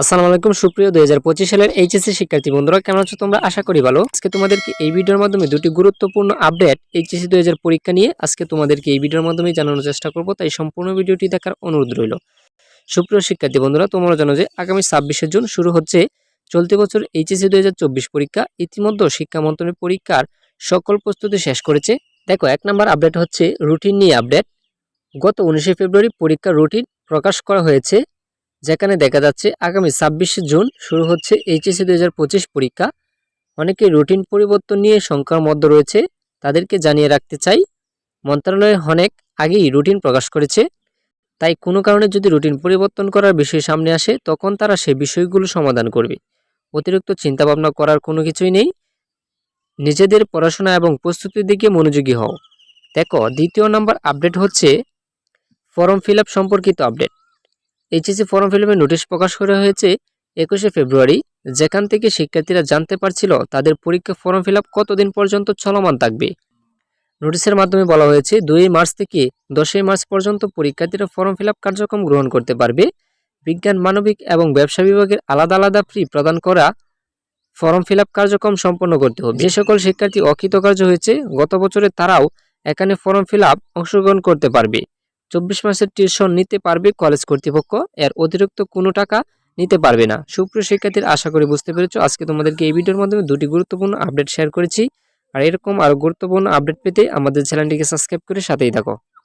আসসালামু আলাইকুম, সুপ্রিয় দুই হাজার পঁচিশ সালের এইচএসসি শিক্ষার্থী বন্ধুরা, কেমন আছো তোমরা? আশা করি ভালো। আজকে তোমাদেরকে এই ভিডিওর মাধ্যমে দুটি গুরুত্বপূর্ণ আপডেট এইচএসসি দুই হাজার পরীক্ষা নিয়ে আজকে তোমাদেরকে এই ভিডিওর মাধ্যমে জানানোর চেষ্টা করব, তাই সম্পূর্ণ ভিডিওটি দেখার অনুরোধ রইল। সুপ্রিয় শিক্ষার্থী বন্ধুরা, তোমরা জানো যে আগামী ছাব্বিশে জুন শুরু হচ্ছে চলতি বছর এইচএসসি দুই হাজার চব্বিশ পরীক্ষা। ইতিমধ্যে শিক্ষা মন্ত্রণের পরীক্ষার সকল প্রস্তুতি শেষ করেছে। দেখো, এক নম্বর আপডেট হচ্ছে রুটিন নিয়ে আপডেট। গত উনিশে ফেব্রুয়ারি পরীক্ষার রুটিন প্রকাশ করা হয়েছে। যেখানে দেখা যাচ্ছে আগামী ছাব্বিশে জুন শুরু হচ্ছে এইচএসসি দুই হাজার পঁচিশ পরীক্ষা। অনেকে রুটিন পরিবর্তন নিয়ে শঙ্কার মধ্যে রয়েছে। তাদেরকে জানিয়ে রাখতে চাই, মন্ত্রণালয় অনেক আগেই রুটিন প্রকাশ করেছে। তাই কোনো কারণে যদি রুটিন পরিবর্তন করার বিষয় সামনে আসে, তখন তারা সে বিষয়গুলো সমাধান করবে। অতিরিক্ত চিন্তাভাবনা করার কোনো কিছুই নেই। নিজেদের পড়াশোনা এবং প্রস্তুতির দিকে মনোযোগী হও। দেখো, দ্বিতীয় নম্বর আপডেট হচ্ছে ফর্ম ফিল সম্পর্কিত আপডেট। এইচএসসি ফর্ম ফিল আপের নোটিশ প্রকাশ করা হয়েছে একুশে ফেব্রুয়ারি, যেখান থেকে শিক্ষার্থীরা জানতে পারছিল তাদের পরীক্ষা ফর্ম ফিল কতদিন পর্যন্ত চলমান থাকবে। নোটিশের মাধ্যমে বলা হয়েছে, দুই মার্চ থেকে দশই মার্চ পর্যন্ত পরীক্ষার্থীরা ফর্ম ফিল কার্যক্রম গ্রহণ করতে পারবে। বিজ্ঞান, মানবিক এবং ব্যবসা বিভাগের আলাদা আলাদা ফি প্রদান করা ফর্ম ফিল কার্যক্রম সম্পন্ন করতে হবে। যে সকল শিক্ষার্থী অকৃতকার্য হয়েছে, গত বছরে তারাও এখানে ফর্ম ফিল আপ অংশগ্রহণ করতে পারবে। চব্বিশ মাসের টিউশন নিতে পারবে কলেজ কর্তৃপক্ষ। এর অতিরিক্ত কোনো টাকা নিতে পারবে না। সুপ্রিয় শিক্ষার্থীর, আশা করি বুঝতে পেরেছ, আজকে তোমাদেরকে এই ভিডিওর মাধ্যমে দুটি গুরুত্বপূর্ণ আপডেট শেয়ার করেছি। আর এরকম আরও গুরুত্বপূর্ণ আপডেট পেতে আমাদের চ্যানেলটিকে সাবস্ক্রাইব করে সাথেই থাকো।